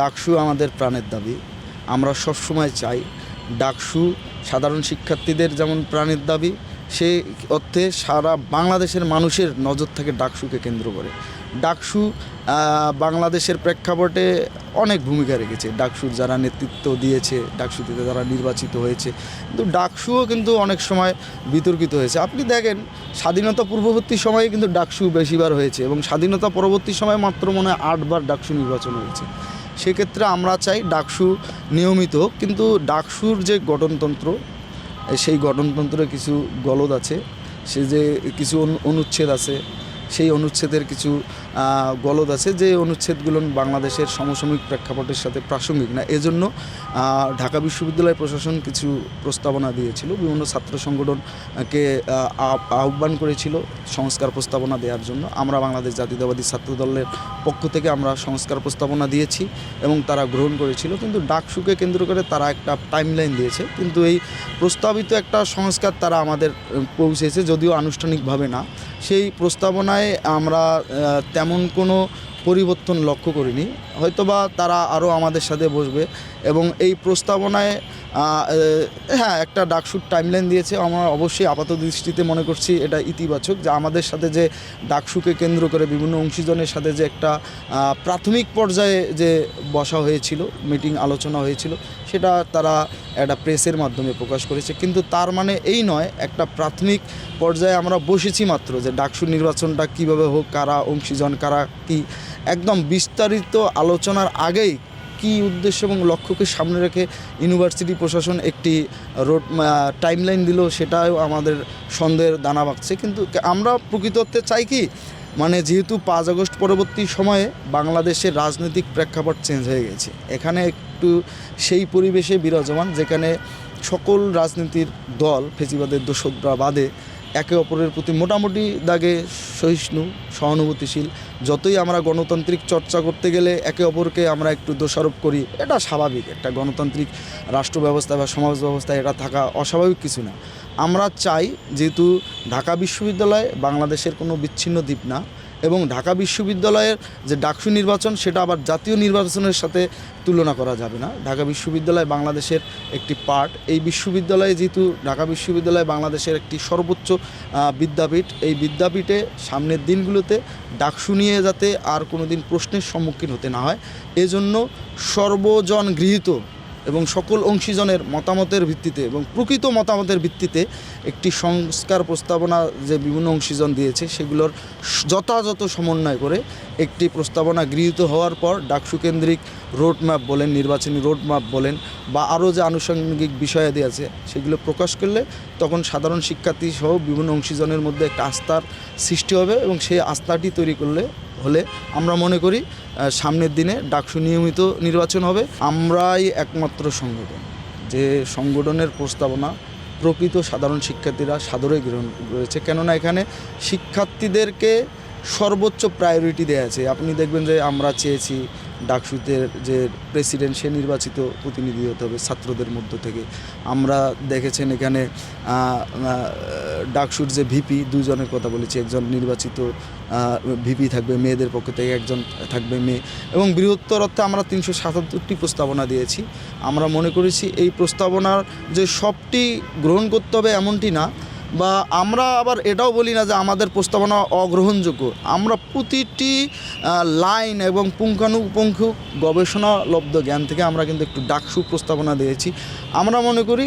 ডাকসু আমাদের প্রাণের দাবি। আমরা সবসময় চাই ডাকসু সাধারণ শিক্ষার্থীদের যেমন প্রাণের দাবি, সেই অর্থে সারা বাংলাদেশের মানুষের নজর থাকে ডাকসুকে কেন্দ্র করে। ডাকসু বাংলাদেশের প্রেক্ষাপটে অনেক ভূমিকা রেখেছে। ডাকসুর যারা নেতৃত্ব দিয়েছে, ডাকসুতে যারা নির্বাচিত হয়েছে, কিন্তু ডাকসুও কিন্তু অনেক সময় বিতর্কিত হয়েছে। আপনি দেখেন, স্বাধীনতা পূর্ববর্তী সময়ে কিন্তু ডাকসু বেশিবার হয়েছে এবং স্বাধীনতা পরবর্তী সময়ে মাত্র মনে হয় আটবার ডাকসু নির্বাচন হয়েছে। সেক্ষেত্রে আমরা চাই ডাকসু নিয়মিত, কিন্তু ডাকসুর যে গঠনতন্ত্র, সেই গঠনতন্ত্রে কিছু গলদ আছে, সে যে কিছু অনু- অনুচ্ছেদ আছে, সেই অনুচ্ছেদের কিছু গলদ আছে যে অনুচ্ছেদগুলো বাংলাদেশের সমসাময়িক প্রেক্ষাপটের সাথে প্রাসঙ্গিক না এজন্য ঢাকা বিশ্ববিদ্যালয় প্রশাসন কিছু প্রস্তাবনা দিয়েছিল। বিভিন্ন ছাত্র সংগঠনকে আহ, আহ- আহ্বান করেছিল সংস্কার প্রস্তাবনা দেওয়ার জন্য। আমরা বাংলাদেশ জাতীয়তাবাদী ছাত্র দলের পক্ষ থেকে আমরা সংস্কার প্রস্তাবনা দিয়েছি এবং তারা গ্রহণ করেছিল। কিন্তু ডাকসুকে কেন্দ্র করে তারা একটা টাইমলাইন দিয়েছে। কিন্তু এই প্রস্তাবিত একটা সংস্কার তারা আমাদের পৌঁছেছে যদিও আনুষ্ঠানিকভাবে না। সেই প্রস্তাবনায় আমরা আহ, তেমন কোনো পরিবর্তন লক্ষ্য করিনি। হয়তোবা তারা আরও আমাদের সাথে বসবে এবং এই প্রস্তাবনায় হ্যাঁ একটা ডাকসুর টাইমলাইন দিয়েছে। আমরা অবশ্যই আপাত দৃষ্টিতে মনে করছি এটা ইতিবাচক যে আমাদের সাথে যে ডাকসুকে কেন্দ্র করে বিভিন্ন অংশীজনের সাথে যে একটা প্রাথমিক পর্যায়ে যে বসা হয়েছিল মিটিং আলোচনা হয়েছিল, সেটা তারা একটা প্রেসের মাধ্যমে প্রকাশ করেছে। কিন্তু তার মানে এই নয়, একটা প্রাথমিক পর্যায়ে আমরা বসেছি মাত্র যে ডাকসু নির্বাচনটা কীভাবে হোক, কারা অংশীজন, কারা কি একদম বিস্তারিত আলোচনার আগেই কি উদ্দেশ্য এবং লক্ষ্যকে সামনে রেখে ইউনিভার্সিটি প্রশাসন একটি রোড টাইমলাইন দিল সেটাও আমাদের সন্দেহের দানা বাঁধছে। কিন্তু আমরা প্রকৃতত্বে চাই কি? মানে যেহেতু পাঁচ আগস্ট পরবর্তী সময়ে বাংলাদেশের রাজনৈতিক প্রেক্ষাপট চেঞ্জ হয়ে গেছে। এখানে একটু সেই পরিবেশে বিরাজমান যেখানে সকল রাজনীতির দল, ফেসিবাদের দোসররা বাদে একে অপরের প্রতি মোটামুটি দাগে সহিষ্ণু, সহানুভূতিশীল। যতই আমরা গণতান্ত্রিক চর্চা করতে গেলে একে অপরকে আমরা একটু দোষারোপ করি, এটা স্বাভাবিক। একটা গণতান্ত্রিক রাষ্ট্র ব্যবস্থা বা সমাজ ব্যবস্থা এটা থাকা অস্বাভাবিক কিছু না। আমরা চাই, যেহেতু ঢাকা বিশ্ববিদ্যালয় বাংলাদেশের কোনো বিচ্ছিন্ন দ্বীপ না এবং ঢাকা বিশ্ববিদ্যালয়ের যে ডাকসু নির্বাচন, সেটা আবার জাতীয় নির্বাচনের সাথে তুলনা করা যাবে না। ঢাকা বিশ্ববিদ্যালয় বাংলাদেশের একটি পার্ট। এই বিশ্ববিদ্যালয়ে যেহেতু ঢাকা বিশ্ববিদ্যালয় বাংলাদেশের একটি সর্বোচ্চ বিদ্যাপীঠ, এই বিদ্যাপীঠে সামনের দিনগুলোতে ডাকসু নিয়ে যাতে আর কোনো দিন প্রশ্নের সম্মুখীন হতে না হয়, এজন্য সর্বজন গৃহীত এবং সকল অংশীজনের মতামতের ভিত্তিতে এবং প্রকৃত মতামতের ভিত্তিতে একটি সংস্কার প্রস্তাবনা যে বিভিন্ন অংশীজন দিয়েছে, সেগুলোর যথাযথ সমন্বয় করে একটি প্রস্তাবনা গৃহীত হওয়ার পর ডাকসু কেন্দ্রিক রোড ম্যাপ বলেন, নির্বাচনী রোড ম্যাপ বলেন বা আরও যে আনুষঙ্গিক বিষয়াদি আছে, সেগুলো প্রকাশ করলে তখন সাধারণ শিক্ষার্থী সহ বিভিন্ন অংশীজনের মধ্যে একটা আস্থার সৃষ্টি হবে এবং সেই আস্থাটি তৈরি করলে হলে আমরা মনে করি সামনের দিনে ডাকসু নিয়মিত নির্বাচন হবে। আমরাই একমাত্র সংগঠন। যে সংগঠনের প্রস্তাবনা প্রকৃত সাধারণ শিক্ষার্থীরা সাদরে গ্রহণ করেছে। কেননা এখানে শিক্ষার্থীদেরকে সর্বোচ্চ প্রায়োরিটি দেওয়া আছে। আপনি দেখবেন যে আমরা চেয়েছি ডাকসুদের যে প্রেসিডেন্ট সে নির্বাচিত প্রতিনিধি হতে হবে ছাত্রদের মধ্য থেকে। আমরা দেখেছেন এখানে ডাকসুর যে ভিপি দুজনের কথা বলেছি। একজন নির্বাচিত ভিপি থাকবে, মেয়েদের পক্ষ থেকে একজন থাকবে মেয়ে। এবং বৃহত্তর অর্থে আমরা তিনশো সাতাত্তরটি প্রস্তাবনা দিয়েছি। আমরা মনে করেছি এই প্রস্তাবনার যে সবটি গ্রহণ করতে হবে এমনটি না বা আমরা আবার এটাও বলি না যে আমাদের প্রস্তাবনা অগ্রহণযোগ্য। আমরা প্রতিটি লাইন এবং পুঙ্খানুপুঙ্খ গবেষণালব্ধ জ্ঞান থেকে আমরা কিন্তু একটু ডাকসু প্রস্তাবনা দিয়েছি। আমরা মনে করি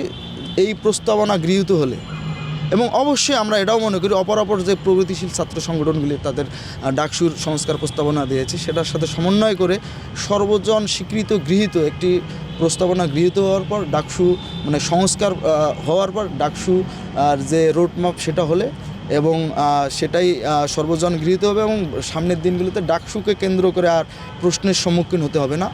এই প্রস্তাবনা গৃহীত হলে এবং অবশ্যই আমরা এটাও মনে করি অপরাপর যে প্রগতিশীল ছাত্র সংগঠনগুলি তাদের ডাকসুর সংস্কার প্রস্তাবনা দিয়েছে, সেটার সাথে সমন্বয় করে সর্বজন স্বীকৃত গৃহীত একটি প্রস্তাবনা গৃহীত হওয়ার পর ডাকসু মানে সংস্কার হওয়ার পর ডাকসু, আর যে রোডম্যাপ সেটা হলে এবং সেটাই সর্বজন গৃহীত হবে এবং সামনের দিনগুলোতে ডাকসুকে কেন্দ্র করে আর প্রশ্নের সম্মুখীন হতে হবে না।